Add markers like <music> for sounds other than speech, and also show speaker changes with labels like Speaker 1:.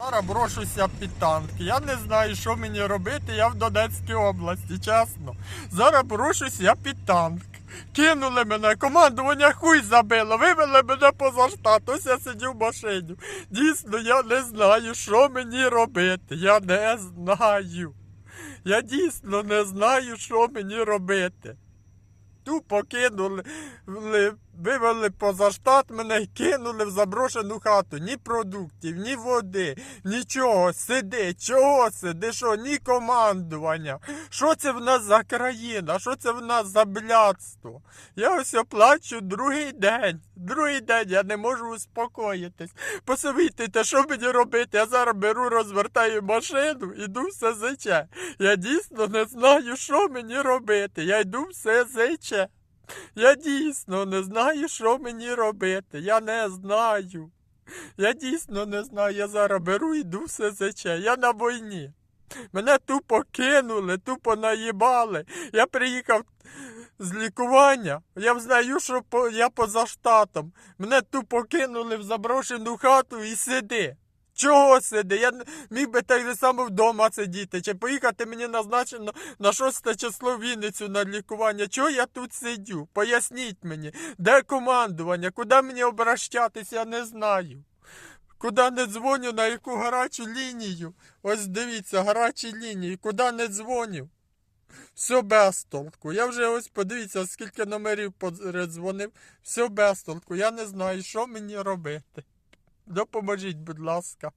Speaker 1: Зараз брошуся під танки. Я не знаю, що мені робити. Я в Донецькій області, чесно. Зараз брошуся під танк. Кинули мене, командування хуй забило, вивели мене поза штат. Ось я сидів в машині. Дійсно, я не знаю, що мені робити. Я не знаю. Я дійсно не знаю, що мені робити. Тупо кинули, ли- вивели поза штат мене і кинули в заброшену хату. Ні продуктів, ні води, нічого. Сиди, чого сиди, що, ні командування. Що це в нас за країна? Що це в нас за блядство? Я ось оплачу другий день. Другий день я не можу успокоїтись. Посовітуйте, що мені робити? Я зараз беру, розвертаю машину, іду в СЗЧ. Я дійсно не знаю, що мені робити. Я йду в СЗЧ. <laughs> Я дійсно не знаю, що мені робити. Я не знаю. Я дійсно не знаю. Я зараз беру йду в СЗЧ. Я на війні. Мене тупо кинули, тупо наїбали. Я приїхав з лікування. Я знаю, що я поза штатом. Мене тупо кинули в заброшену хату і сиди. Чого сиди? Я міг би так же само вдома сидіти. Чи поїхати мені назначено на 6 число в Вінницю на лікування. Чого я тут сидю? Поясніть мені, де командування, куди мені обращатись, я не знаю. Куди не дзвоню, на яку гарячу лінію. Ось дивіться, гарячі лінії, куди не дзвоню. Все без толку. Я вже ось подивіться, скільки номерів передзвонив. Все без толку. Я не знаю, що мені робити. Допоможіть, будь ласка.